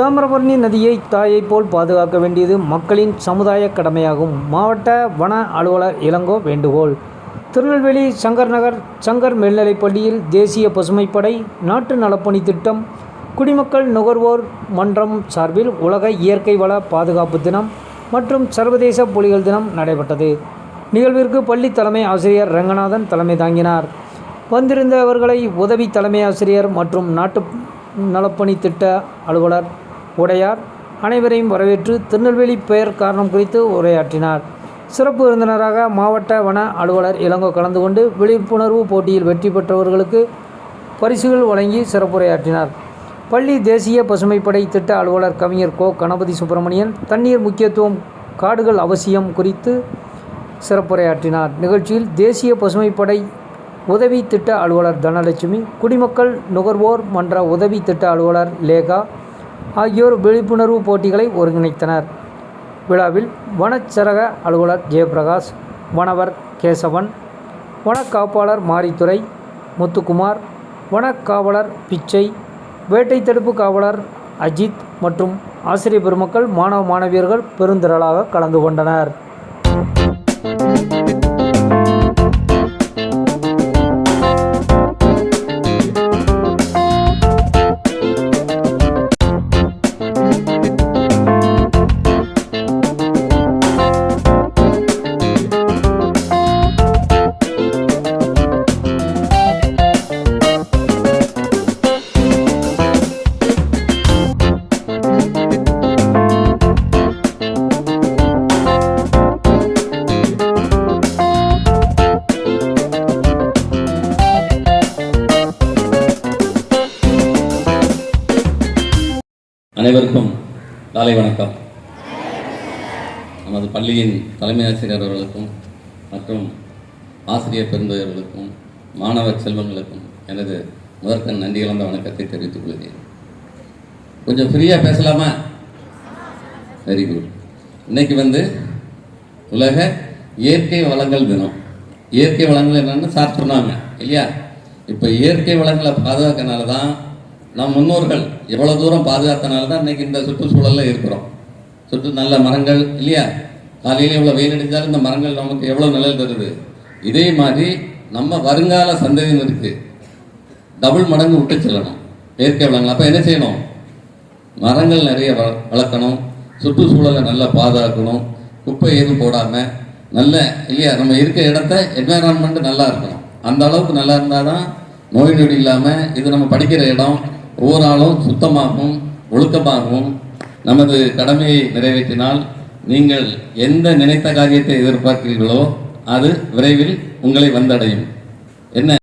தாமிரபரணி நதியை தாயைப் போல் பாதுகாக்க வேண்டியது மக்களின் சமுதாய கடமையாகும். மாவட்ட வன அலுவலர் இளங்கோ வேண்டுகோள். திருநெல்வேலி சங்கர் நகர் சங்கர் மேல்நிலைப் பள்ளியில் தேசிய பசுமைப்படை நாட்டு நலப்பணி திட்டம் குடிமக்கள் நுகர்வோர் மன்றம் சார்பில் உலக இயற்கை வள பாதுகாப்பு தினம் மற்றும் சர்வதேச புலிகள் தினம் நடைபெற்றது. நிகழ்விற்கு பள்ளி தலைமை ஆசிரியர் ரங்கநாதன் தலைமை தாங்கினார். வந்திருந்தவர்களை உதவி தலைமை ஆசிரியர் மற்றும் நாட்டு நலப்பணி திட்ட அலுவலர் உடையார் அனைவரையும் வரவேற்று திருநெல்வேலி பெயர் காரணம் குறித்து உரையாற்றினார். சிறப்பு விருந்தினராக மாவட்ட வன அலுவலர் இளங்கோ கலந்து கொண்டு விழிப்புணர்வு போட்டியில் வெற்றி பெற்றவர்களுக்கு பரிசுகள் வழங்கி சிறப்புரையாற்றினார். பள்ளி தேசிய பசுமைப்படை திட்ட அலுவலர் கவிஞர் கோ. கணபதி சுப்பிரமணியன் தண்ணீர் முக்கியத்துவம் காடுகள் அவசியம் குறித்து சிறப்புரையாற்றினார். நிகழ்ச்சியில் தேசிய பசுமைப்படை உதவி திட்ட அலுவலர் தனலட்சுமி குடிமக்கள் நுகர்வோர் மன்ற உதவி திட்ட அலுவலர் லேகா ஆகியோர் விழிப்புணர்வு போட்டிகளை ஒருங்கிணைத்தனர். விழாவில் வனச்சரக அலுவலர் ஜெயபிரகாஷ் வனவர் கேசவன் வனக்காப்பாளர் மாரித்துறை முத்துக்குமார் வனக்காவலர் பிச்சை வேட்டை தடுப்பு காவலர் அஜித் மற்றும் ஆசிரியர் பெருமக்கள் மாணவ மாணவியர்கள் பெருந்திரளாக கலந்து கொண்டனர். அனைவருக்கும் காலை வணக்கம். நமது பள்ளியின் தலைமை ஆசிரியர் அவர்களுக்கும் மற்றும் ஆசிரியர் பெருந்தவர்களுக்கும் மாணவர் செல்வங்களுக்கும் எனது முதற்கண் நன்றி கலந்த வணக்கத்தை தெரிவித்துக் கொள்கிறேன். கொஞ்சம் ஃப்ரீயாக பேசலாமா? வெரி குட் இன்னைக்கு வந்து உலக இயற்கை வளங்கள் தினம். இயற்கை வளங்கள் என்னென்னு சார் சொன்னாங்க இல்லையா? இப்போ இயற்கை வளங்களை பாதுகாக்கனால தான் நம் முன்னோர்கள் எவ்வளோ தூரம் பாதுகாத்தனால தான் இன்றைக்கி இந்த சுற்றுச்சூழலில் இருக்கிறோம். சுற்று நல்ல மரங்கள் இல்லையா? காலையில் இவ்வளோ வெயில் அடித்தாலும் இந்த மரங்கள் நமக்கு எவ்வளோ நிழல் தருது? இதே மாதிரி நம்ம வருங்கால சந்ததியினருக்கு டபுள் மடங்கு விட்டு செல்லணும். இயற்கை வளங்கள். அப்போ என்ன செய்யணும்? மரங்கள் நிறைய வள வளர்க்கணும். சுற்றுச்சூழலை நல்லா பாதுகாக்கணும். குப்பை எதுவும் போடாமல் நல்ல இல்லையா? நம்ம இருக்க இடத்த என்வாயரான்மெண்ட் நல்லா இருக்கணும். அந்த அளவுக்கு நல்லா இருந்தால் தான் நோய் நொடி இல்லாமல் இது நம்ம படிக்கிற இடம் ஒவ்வொரு நாளும் சுத்தமாகவும் ஒழுக்கமாகவும் நமது கடமையை நிறைவேற்றினால் நீங்கள் எந்த நினைத்த காரியத்தை எதிர்பார்க்கிறீர்களோ அது விரைவில் உங்களை வந்தடையும். என்ன?